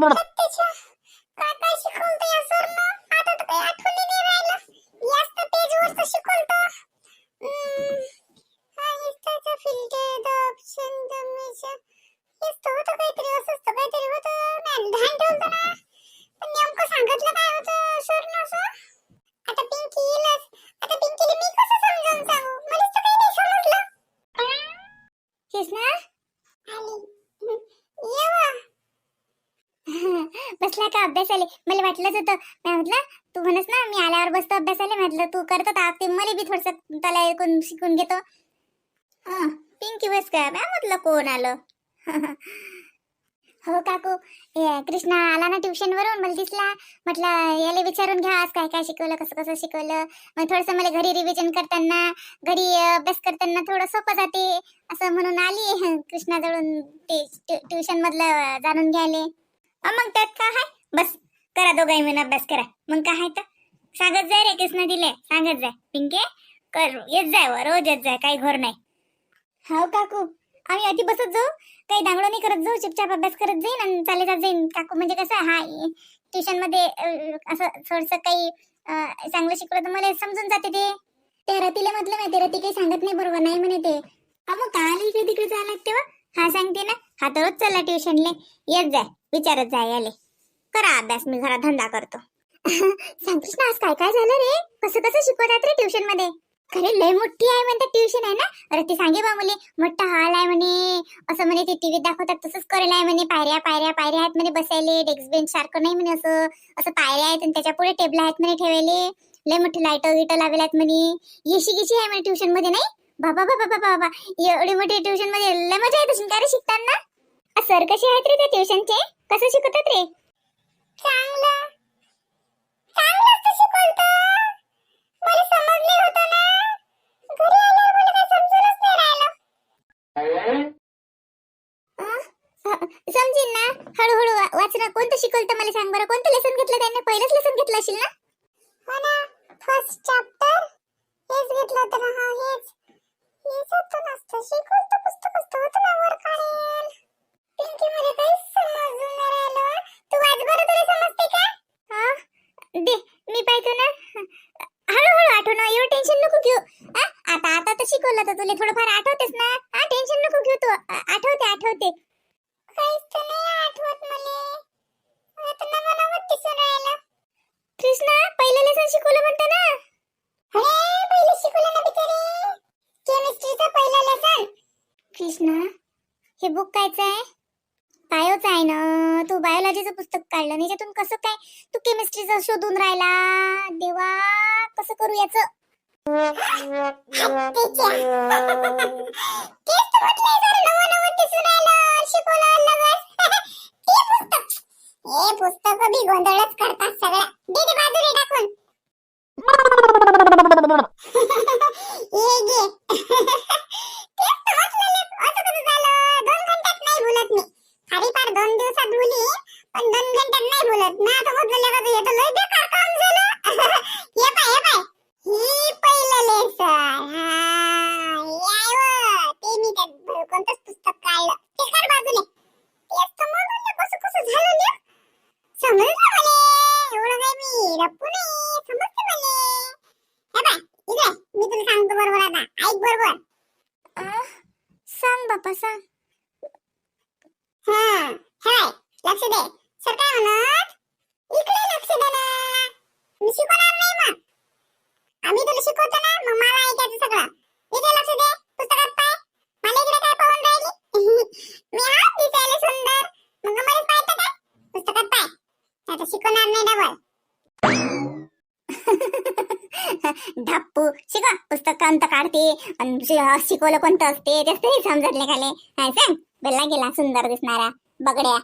三倍 बसला का अभ्यासाले? मला वाटलंच होतं. मी म्हटलं तू म्हणस ना मी आल्यावर बसतो अभ्यासाले. म्हटलं तू करतो होता ते मला बी थोडस त्याला ऐकून शिकून घेतो. पिंकी बस काय म्या म्हटलं कोण आलं? हो काकू. कृष्णा आला ना ट्युशन वरून मला दिसला. म्हटलं याला विचारून घ्या आज काय काय शिकवलं कसं कसं शिकवलं. मग थोडंसं मला घरी रिव्हिजन करताना घरी अभ्यास करताना थोडं सोपं जाते असं म्हणून आली. कृष्णाजवळून ते ट्युशन मधलं जाणून घ्यायले. मग त्यात काय आहे? बस करा दोघाही मिळून अभ्यास करा. मग काय आहे तर? सांगत जाय रे कृष्ण दिले. सांगत जाय. पिंके कर येत जाय व, रोज येत जाय काही घर नाही. हो काकू. आम्ही आधी बसत जाऊ. काही दांगडो नाही करत जाऊ. चुपचाप अभ्यास करत जाईन आणि चाले जात जाईन. काकू म्हणजे कसं हा ट्युशनमध्ये असं थोडस काही चांगलं शिकवलं तर मला समजून जाते ते. त्या रतीला म्हटलं माहिती रती काही सांगत नाही बरोबर नाही म्हणे ते. मग काल इकडे तिकडे जायला लागते हा सांगते ना. हा तर रोज चालला ट्युशनले. येत जाय. विचारत जाय आले करा अभ्यास मी घरा धंदा करतो. सांगतेस आज काय काय झालं रे? कसं कसं शिकवतात रे ट्युशनमध्ये खरे लय मोठी आहे म्हणते ट्युशन आहे ना? अरे ते सांगे बा मुले मोठा हॉल आहे म्हणे. असं म्हणे ते टीव्हीत दाखवतात तसंच करेल आहे म्हणे. पायऱ्या पायऱ्या पायऱ्या आहेत म्हणे बसायले. डेस्क बेंच सारखं नाही म्हणे असं. असं पायऱ्या आहेत आणि त्याच्या पुढे टेबल आहेत म्हणे ठेवायले. लय मोठी लाइट गिट लावले आहेत म्हणे. येशी गिशी आहे म्हणे ट्युशनमध्ये नाही? बाबा बाबा बाबा बाबा. एवढी मोठी ट्युशनमध्ये लय मजा येत असेल का रे शिकताना? सर कसे आहेत रे त्या ट्युशनचे? कसं शिकवतात रे? चांगलं. तर मला समजले होतं ना. घरी आल्यावर मला काही समजूनच नाही राहिलं. अं? अं, समजीन ना. हळूहळू वा- कोणतं शिकवलं मला सांग बरं. कोणतं लेसन घेतलं त्याने? पहिलंच लेसन घेतलं असेल ना? हो ना. फर्स्ट चॅप्टर हेच घेतलं होतं ना. हा हेच. हेच होतं नसतं शिकवलं पुस्तक असतं होतं ना. वर काढेल. पिंकी मला काहीच समजून नाही राहिलं तू वाच बरं तुला समजते का हा दे मी पाहतो ना हळूहळू आठव ना एवढं टेन्शन नको घेऊ हा? आता आता तुला थोडंफार आठवतेस ना? हा टेन्शन नको घेऊ तू. आठवते आठवते. काहीच तर नाही आठवत मला. आता नवं नवं दिसून राहिलं कृष्णा पहिलं लेसन शिकवलं म्हणते ना? अरे पहिलं शिकवलं ना केमिस्ट्रीचं पहिलं लेसन कृष्णा हे बुक कायचं आहे? बायोच आहे ना? तू बायोलॉजीचं पुस्तक काढलं. नाही याच्यातून कसं काय तू केमिस्ट्रीचं शोधून राहिला? देवा कसं करू याचं? पुस्तक बी गोंधळच करतात सगळ्या दे दे टाकून ये घे दोन दिवसात बोली पण दोन घंट्यात नाही बोलत ना आता म्हटलं का हे लय बेकार काम झालं हे पाय पहिलं लेसन ते मी कोणतंच पुस्तक काढलं. ते काढ बाजूने. तेच तर ना कसं कसं झालं ना समजलं मला. एवढं काय मी. रप्पू नाही. समजते मला. हे पाय इकडे मी तुला सांगतो बरोबर आता. ऐक बरोबर. सांग बापा सांग. हा हाय लक्ष दे सर काय म्हणत इकडे लक्ष दे ना मी शिकवणार नाही मग आम्ही तुला शिकवतो ना मग मला ऐकायचं सगळं इकडे लक्ष दे पुस्तकात पाय मला इकडे काय पाहून राहिली मी हा दिसायला सुंदर मग मला पाहतं काय पुस्तकात पाय आता शिकवणार नाही डबल धप्पू शिका पुस्तक अंत काढते शिकवलं कोणतं असते तेच तरी समजतले खाले काय सांग बेला गेला सुंदर दिसणारा बगड्या.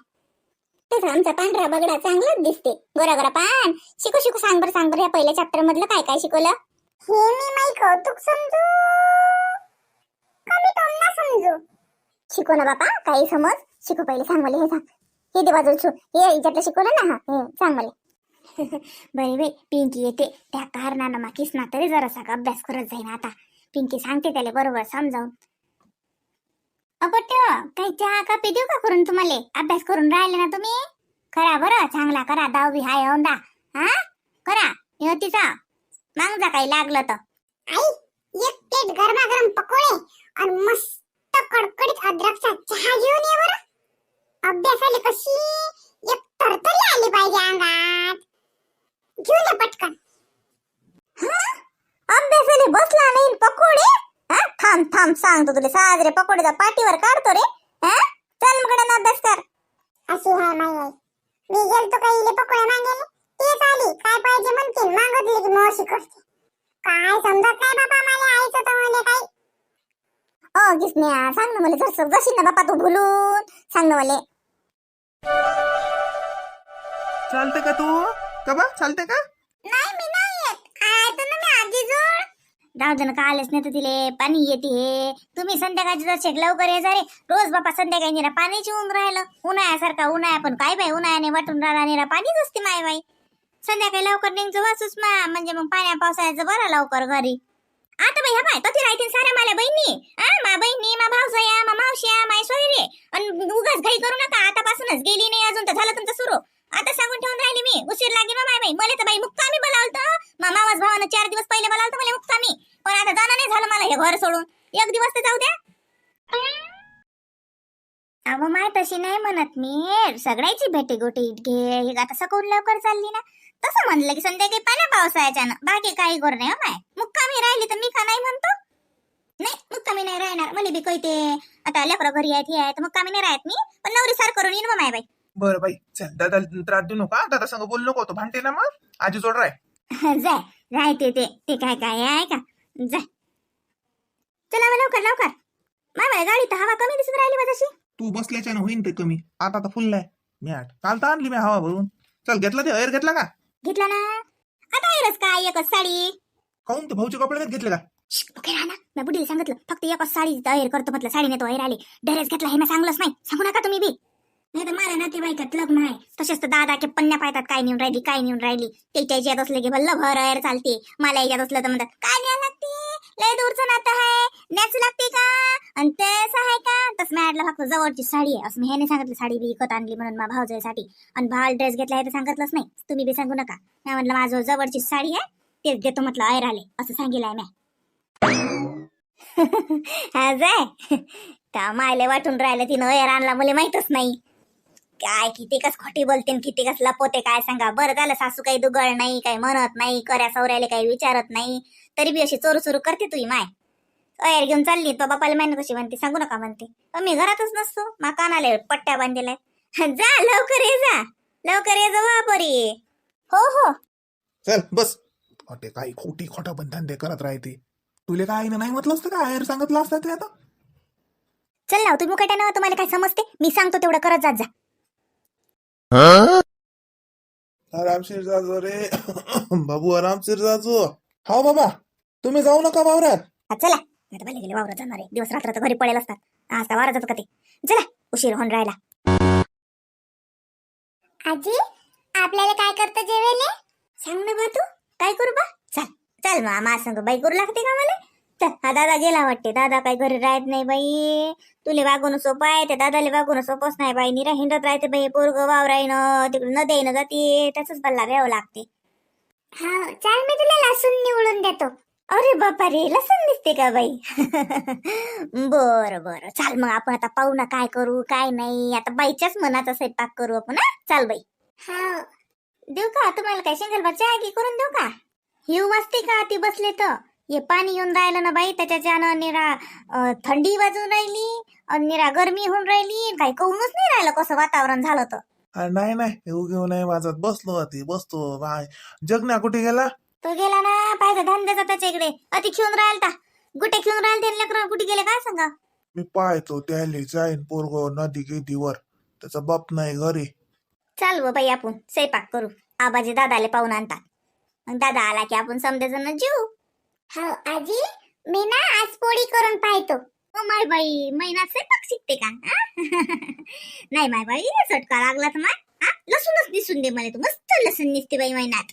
तसं आमचा पांढरा बगडा चांगलाच दिसते. गोरा गोरा पान. शिकू शिकू सांग बरं सांग बरं या पहिल्या चॅप्टर मधलं काय काय शिकवलं? हे मी माई कौतुक समजू? कमी ना समजू? शिकव ना बापा काही समज. शिकू पहिले सांग मला हे सांग. हे दे बाजूला हे याच्यातलं शिकवलं ना हा हे सांग मला. बरे बे पिंकी येते. त्या कारणानं माकीस ना तरी जरासा अभ्यास करत जाईन आता. पिंकी सांगते त्याला बरोबर समजावून. अपट्य काही चहा कापी देऊ का करून तुम्हाला? अभ्यास करून राहिले ना तुम्ही? करा बरं चांगला करा दहावी हाय औंदा हा? करा तिचा मांग जा काही लागलं तर. आई एक प्लेट गरमागरम पकोडे आणि मस्त कडकडीत अद्रकचा चहा घेऊन ये बरं. अभ्यासाला कशी एक तरतरी आली पाहिजे अंगात. घेऊन ये पटकन. अभ्यासाला बसला नाही पकोडे? हा? थांब थांब सांगतो तुला. साजरे पकोडेचा पाठीवर काढतो रे. हा? चल मग अभ्यास कर. अशी हाय माई आई. मी गेलतो काही इले पकोडे मागेले? तेच आली. काय पाहिजे म्हणते मागतली की मावशी करते. काय समजत नाही बाबा मला आईचं तर म्हणे काय ओ किसन्या सांग ना मला जसं जशी ना बापा तू भुलून. सांग ना मला. चालते का तू? का बा? चालते का? नाही मी नाही येत. ना मी आजी राहू दे ना का आलेच नाही तर तिले. पाणी येते हे. तुम्ही संध्याकाळची जर शेक लवकर ये रे. रोज बापा संध्याकाळी निरा. पाण्याची ऊन राहिलं. उन्हाळ्यासारखा उन्हाळ्या पण काय बाई उन्हाळ्याने वाटून राहिला निरा. पाणीच असते माय बाई. संध्याकाळी लवकर निघतो वाचूच मा. म्हणजे मग पाण्या पावसाळ्याचं बरं लवकर घरी. आता बाई हा बाय तो ती राहतील साऱ्या मला बहिणी. हा मा बहिणी मा भावसया मा मावश्या माय सोयरे. आणि उगाच घाई करू नका. आतापासूनच गेली नाही अजून तर झालं तुमचं सुरू. आता सांगून ठेवून राहिली मी. उशीर लागेल हो माय बाई मला तर बाई मुक्कामी बोलावलं मा मामाच भावानं चार दिवस पहिले बोलावलं मला मुक्कामी. पण आता जाणं नाही झालं मला हे घर सोडून. एक दिवस तर जाऊ द्या. अहो माय तशी नाही म्हणत मी. सगळ्याची भेटी गोटी घे आता सकून लवकर चालली ना. तसं म्हणलं की संध्याकाळी पाण्या पावसाळ्याच्या बाकी काही करू नाही हो माय मुक्कामी राहिली तर मी का नाही म्हणतो? नाही मुक्कामी नाही राहणार. मला बी कळते. आता लेकरं घरी आहेत हे आहेत. मुक्कामी नाही राहत मी. पण नवरी सार करून येईन मग माय बाई. बरं बाई चल दादा त्रास देऊ नका दादा संग बोलू नको तो भांडते ना मग? आजी जोड राय. जाय राहते ते ते काय काय आहे का जाय चला मग लवकर लवकर. माय गाडी तर हवा कमी दिसत राहिली माझ्याशी तू बसल्याच्यानं होईन ते कमी. आता तर फुल आहे मी आठ काल तर आणली मी हवा भरून. चल घेतला ते अयर घेतला का? घेतला ना. आता येईलच काय एकच साडी. काऊन ते भाऊचे कपडे नाही घेतले का? मी बुडीला सांगितलं फक्त एकच साडी तयार करतो म्हटलं साडी नेतो अहेर आली. ड्रेस घेतला हे मी सांगलंच नाही. सांगू नका तुम्ही बी. नाही तर मला नातेवाईकात लग्न आहे. तसेच तर दादा के पन्न्या पाहतात काय नेऊन राहिली काय नेऊन राहिली? त्याच्या याच्यात असले की भल्ल भर अहेर चालते. मला याच्यात असलं तर म्हणतात काय न्याय लागते? लय दूरचं नातं आहे. न्याच लागते का? आणि तेच आहे का? तस मॅडला फक्त जवळची साडी आहे. असं मी ह्याने सांगितलं साडी बी विकत आणली म्हणून मा भावजाईसाठी आणि भाल ड्रेस घेतला हे तर सांगितलंच नाही. तुम्ही बी सांगू नका. मी म्हटलं माझं जवळची साडी आहे. तेच देतो म्हटलं अहेर आले असं सांगितलंय आहे हा जाय. का मायले वाटून राहिलं तिनं अयर आणला मला माहितच नाही. काय किती कस खोटी बोलते न किती कस लपवते काय सांगा? बरं झालं सासू काही दुगळ नाही काही म्हणत नाही कर्या सौऱ्याला काही विचारत नाही. तरी बी अशी चोरू चोरू करते तुही माय. अयर घेऊन चालली तो बापाला माहिती कशी म्हणते? सांगू नका म्हणते. मी घरातच नसतो मा कानाले पट्ट्या बांधलेल्या जा लवकर ये जा. लवकर ये जा वापरी हो हो. चल बस. खोटे काही खोटी खोटा धंदे करत राहते. तुले काय आईनं नाही म्हटलं असतं का? अयर सांगितलं असतं ते आता? चल ना तुम्ही मुकाट्या ना तुम्हाला काय समजते? मी सांगतो तेवढं करत जात जा. आरामशीर जाजो रे. बाबू आरामशीर जाजो हा बाबा तुम्ही जाऊ नका वावरात. हा, चला. आता पहिले गेले वावरात जाणार आहे दिवस रात्र तर घरी पडेल असतात. आज का वावरात जातो का ते चला उशीर होऊन राहिला. आजी आपल्याला काय करतं जेवेले सांग ना बा तू. काय करू बा? चल चल मग माझ संग. बाई करू लागते का मला? हा दादा गेला वाटते. दादा काही घरी राहत नाही बाई. तुले वागून सोपं आहे ते दादाले वागून सोपंच नाही बाई. निरा हिंडत राहते बाई पोरग वावरायनं तिकडे न देईन जाते. त्याच बल्ला व्यावं लागते. हा चाल मी तुला लसूण निवडून देतो. अरे बापा रे लसूण दिसते का बाई? बर बर. चाल मग आपण आता पाहू ना काय करू काय नाही. आता बाईच्याच मनाचा स्वयंपाक करू आपण? चाल बाई. हा. देऊ का? तुम्हाला काय शेंगल चहा की करून देऊ का? हिव वाजते का? ती बसले तर. हे पाणी येऊन राहिलं ना बाई त्याच्याच्यानं निरा थंडी वाजून राहिली अन् निरा गरमी होऊन राहिली काही कळूनच नाही राहिलं कसं वातावरण झालं तर. अरे नाही नाही येऊ घेऊ नाही वाजत. बसलो होती बसतो बाय. जगण्या कुठे गेला? तो गेला ना पाहिजे धंद्याचा त्याच्या इकडे. अति खेळून राहिलता गुटे खेळून राहिले ते लेकरं. कुठे गेले काय सांगा? मी पाहतो त्याले जाईन पोरगो नदी गेदीवर. त्याचा बाप नाही घरी. चाल व बाई आपण स्वयंपाक करू. आबाजी दादाले पाहून आणतात. मग दादा आला की आपण समजेजण जेऊ. हो आजी मी ना आज पोळी करून पाहतो. हो माय बाई महिना स्वयंपाक शिकते का? आ? नाही माय बाई चटका लागला तर माय. आ? लसूणच दिसून दे मला तू मस्त लसूण दिसते बाई महिन्यात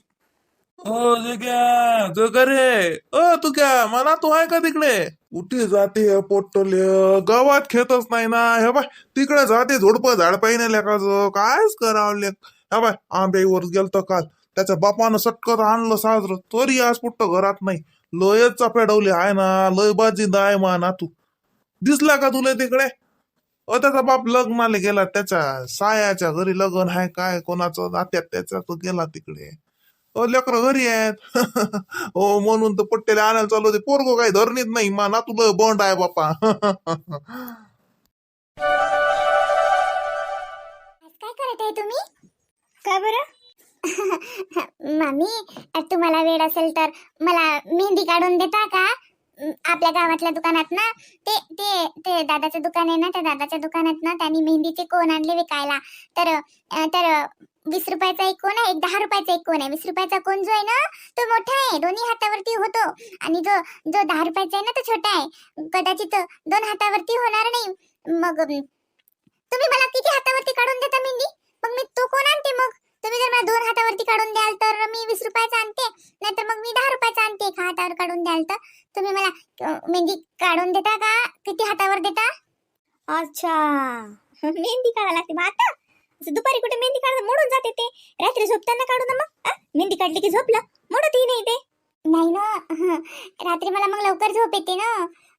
ओ जग्या जगा रे. ओ तू क्या मला तू आहे का तिकडे. कुठे जाते हे पोट्टले गावात खेतच नाही ना. हे बाय तिकडे जाते झोडपं झाड पाहिजे लेखाचं कायच करावं लेख हे बाय आंब्यावर गेलतो काल. त्याच्या बापानं सटकत आणलं साजरं. तरी आज पुट्ट घरात नाही. लयच चपेडवली. आहे ना लय बाजिंदा आहे मा नातू. दिसला का तुला तिकडे? अ त्याचा बाप लग्नाला गेला त्याच्या सायाच्या घरी लग्न आहे काय कोणाचं नात्यात त्याचा तो गेला तिकडे. अ लेकर घरी आहेत. हो म्हणून तर पट्टेले आणायला चालू होते. पोरगो काही धरणीत नाही मा नातू लय बंड आहे बापा. काय करत आहे तुम्ही? का बरं? मामी तुम्हाला वेळ असेल तर मला मेहंदी काढून देता का? आपल्या गावातल्या दुकानात ना ते ते ते दादाचं दुकान आहे ना त्या दादाच्या दुकानात ना त्यांनी मेहंदीचे कोण आणले विकायला? तर तर वीस रुपयाचा एक कोण आहे? एक दहा रुपयाचा एक कोण आहे? वीस रुपयाचा कोण जो आहे ना तो मोठा आहे दोन्ही हातावरती होतो. आणि जो जो दहा रुपयाचा आहे ना तो छोटा आहे. कदाचित दोन हातावरती होणार नाही. मग तुम्ही मला किती हातावरती काढून देता मेहंदी मग मी तो कोण आणते मग तुम्ही जर मला दोन हातावरती काढून द्याल तर मी वीस रुपयाचा आणते नाहीतर मग मी दहा रुपयाचा आणते एका हातावर काढून द्याल तर तुम्ही मला अं, मेहंदी काढून देता का? किती हातावर देता? अच्छा. मेहंदी काढायला लागते मग आता? दुपारी कुठे मेहंदी काढायला मोडून जाते ते. रात्री झोपताना काढू ना मग मेहंदी काढली की झोपलं? मोडतही नाही ते. नाही ना. रात्री मला मग लवकर झोप येते ना.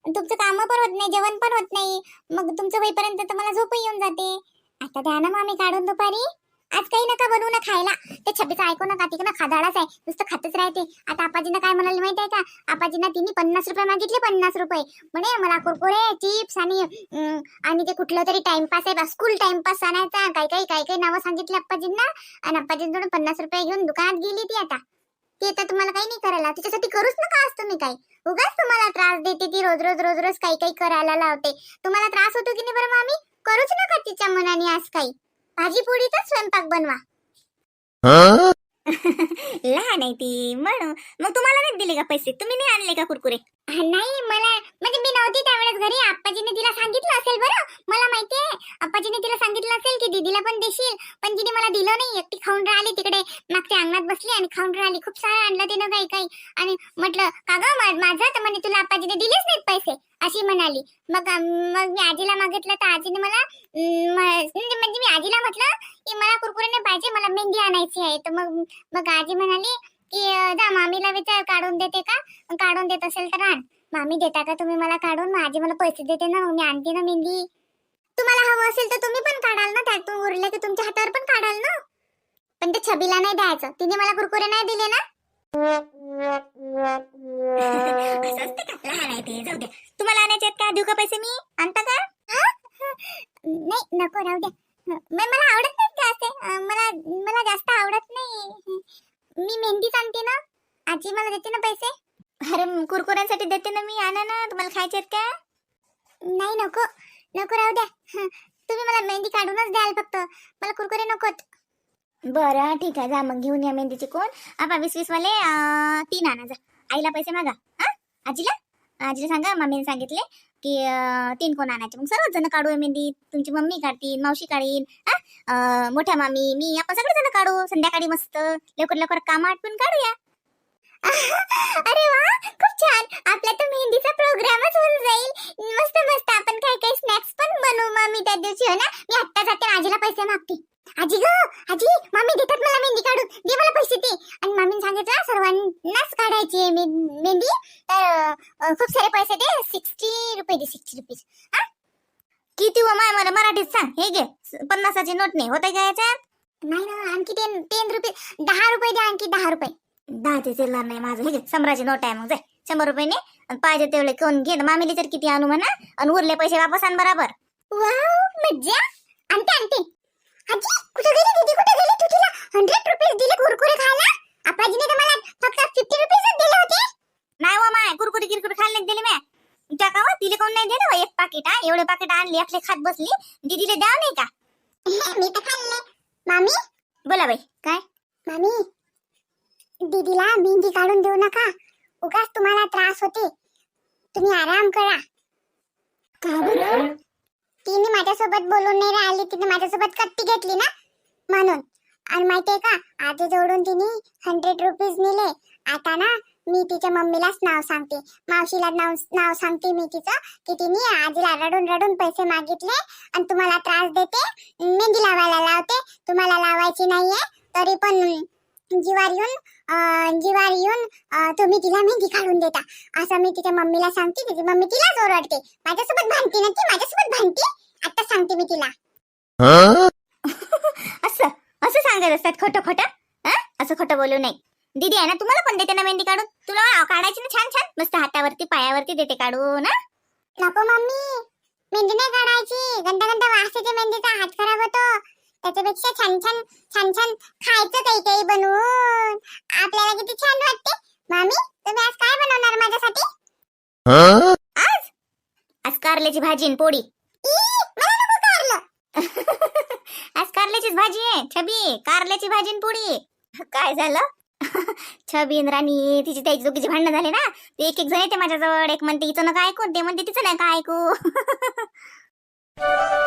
तुमचं काम पण होत नाही जेवण पण होत नाही. मग तुमचं होईपर्यंत तर मला झोपही येऊन जाते. आता द्या ना मामी काढून दुपारी. आज काही नका बनवू ना खायला. ते छबीचं ऐकू नका तिकडं खादाडाच आहे. नुसतं खातच राहते. आता आपाजीनं काय म्हणाले माहिती आहे का? आपाजीनं तिने पन्नास रुपये मागितले पन्नास रुपये. म्हणे मला कुरकुरे चिप्स आणि आणि ते कुठलं तरी टाइमपास आहे स्कूल टाइमपास आणायचा. काही काही काही काही नावं सांगितले आप्पाजींना. आणि आप्पाजींकडून पन्नास रुपये घेऊन दुकानात गेली ती आता. ती आता तुम्हाला काही नाही करायला तिच्यासाठी करूच नका आज तुम्ही काही. उगाच तुम्हाला त्रास देते ती. रोज रोज रोज रोज काही काही करायला लावते. तुम्हाला त्रास होतो की नाही बरं मामी? करूच नका तिच्या मनाने आज काही. भाजी पोळी तर स्वयंपाक बनवा. लहान आहे ती म्हणून. मग तुम्हाला नाही दिले का पैसे? तुम्ही नाही आणले का कुरकुरे? नाही मला म्हणजे मी नव्हती त्यावेळेस घरी. आप्पाजीने तिला सांगितलं असेल बरं. मला माहितीये आप्पाजीने तिला सांगितलं असेल की दीदीला पण देशील पण तिने मला दिलं नाही. एकटी खाऊन राहिली तिकडे. मागच्या अंगणात बसली आणि खाऊन राहिली. खूप सारं आणलं तिनं काही काही. आणि म्हटलं का ग माझं? तर म्हणे तुला आप्पाजीने दिलेच नाहीत पैसे. अशी म्हणाली. मग मग मी आजीला मागितलं. तर आजीने मला म्हणजे म्हणजे मी आजीला म्हटलं की मला कुरकुरे नाही पाहिजे मला मेहंदी आणायची आहे. तर मग मग आजी म्हणाली की जा मामीला विचार काढून देते का? काढून देत असेल तर आण. मामी देता का तुम्ही मला काढून? आजी मला पैसे देते ना मी आणते ना मेहंदी. तुम्हाला हवं असेल तर तुम्ही पण काढाल ना त्यातून उरले की तुमच्या हातावर पण काढाल ना. पण ते छबीला नाही द्यायचं तिने मला कुरकुरे नाही दिले ना. तुम्हाला आणायचे आहेत का? देऊ का पैसे मी? आणता का? नाही नको राहू द्या. म- मला आवडत नाही जास्त अं, मला मला जास्त आवडत नाही. मी मेहंदीच आणते ना. आजी मला देते ना पैसे. अरे कुरकुऱ्यांसाठी देते ना मी. आणा ना. तुम्हाला खायचे आहेत का? नाही नको. नको राहू द्या. तुम्ही मला मेहंदी काढूनच द्याल फक्त. मला कुरकुरे नकोत. बरं ठीक आहे. जा मग घेऊन या मेहंदीचे कोण. आपा वीस वीस वाले तीन आणा जा. आईला पैसे मागा. हा आजीला? आजीला सांगा मम्मीने सांगितले. की तीन कोण आणायचे? मग सर्वच जण काढू मेहंदी. तुमची मम्मी काढतील मावशी काढीन हा? मोठ्या मामी मी आपण सगळे जण काढू. संध्याकाळी मस्त. लवकर लवकर काम आटपून काढूया. अरे वा! खूप छान! आपला तर मेहंदीचा प्रोग्रामच होऊन जाईल. मस्त मस्त. आपण काही काही स्नॅक्स पण बनवू मामी त्या दिवशी हो ना? मी आत्ता जाते आजीला पैसे मागते. आजी ग आजी मामी देतात मला मेहंदी काढून. दे मला पैसे दे आणि मामीने सांगितलं सर्वांनाच काढायची आहे मे- मेहंदी. तर खूप सारे पैसे दे सिक्स्टी रुपये दे सिक्स्टी रुपीज किती व माय मला मराठीत सांग. हे घे पन्नासाची नोट नाही. होत का याच्यात? नाही ना आणखी टेन टेन रुपये दहा रुपये द्या आणखी दहा रुपये. दहा ते चालणार नाही माझं. हे घे शंभराची नोट आहे मग जाय. शंभर रुपये आणि पाहिजे तेवढे कोण घे. मामीले तर किती आणू म्हणा. आणि उरले पैसे वापस आण बराबर. वाव मज्जा. आणते आणते. आजी कुठे गेली दीदी कुठे गेली तू तिला? हंड्रेड रुपीज दिले कुरकुरे खायला. आपाजीने तर मला फक्त फिफ्टी रुपीजच दिले होते. नाही व माय कुरकुरी किरकुरी खायला नाही दिले म्या टाकावा तिले कोण नाही दिलं? एक पाकिट हा? एवढे पाकिट आणले आपले खात बसली. दीदीले द्याव नाही का? मी तर खाल्ले. मामी? बोला बाई. काय? मामी दीदीला मेहंदी काढून देऊ नका. उगाच तुम्हाला त्रास होते. तुम्ही आराम करा. का तिने माझ्यासोबत बोलून नाही राहिली तिने माझ्यासोबत कट्टी घेतली ना? म्हणून. आणि माहितीये का आधी जोडून तिने हंड्रेड रुपीज नेले. आता ना मी तिच्या मम्मीलाच नाव सांगते. मावशीला नाव नाव सांगते मी तिचं की तिने आजीला रडून रडून पैसे मागितले आणि तुम्हाला त्रास देते मेहंदी लावायला लावते. तुम्हाला लावायची नाहीये तरी पण जीवार येऊन जीवार येऊन तुम्ही तिला मेहंदी काढून देता. असं मी तिच्या मम्मीला सांगते तिची मम्मी तिलाच ओरडते माझ्यासोबत भांडते ना ती? माझ्यासोबत भांडते? आता सांगते मी तिला. असं असं सांगत असतात खोटं खोटं? हा असं खोटं बोलू नाही दीदी आहे ना तुम्हाला पण देते ना मेहंदी काढून? तुला काढायची ना छान छान? मस्त हातावरती पायावरती देते काढून नको मम्मी. मेहंदी नाही काढायची. गंदा गंदा वास येते मेहंदीचा. हात खराब होतो. त्याच्यापेक्षा छान छान छान छान खायचं काही काही बनवून. आपल्याला किती छान वाटते. मामी तुम्ही आज काय बनवणार माझ्यासाठी? आज? आज कारल्याची भाजी आणि पोळी. आज कारल्याचीच भाजी आहे छबी. कारल्याची भाजी आणि पोळी. काय झालं? छबी राणी तिची त्याची दोघीची भांडणं झाले ना? ते एक एक जण येते माझ्याजवळ. एक म्हणते हिचं नका ऐकू ते म्हणते तिचं नका ऐकू.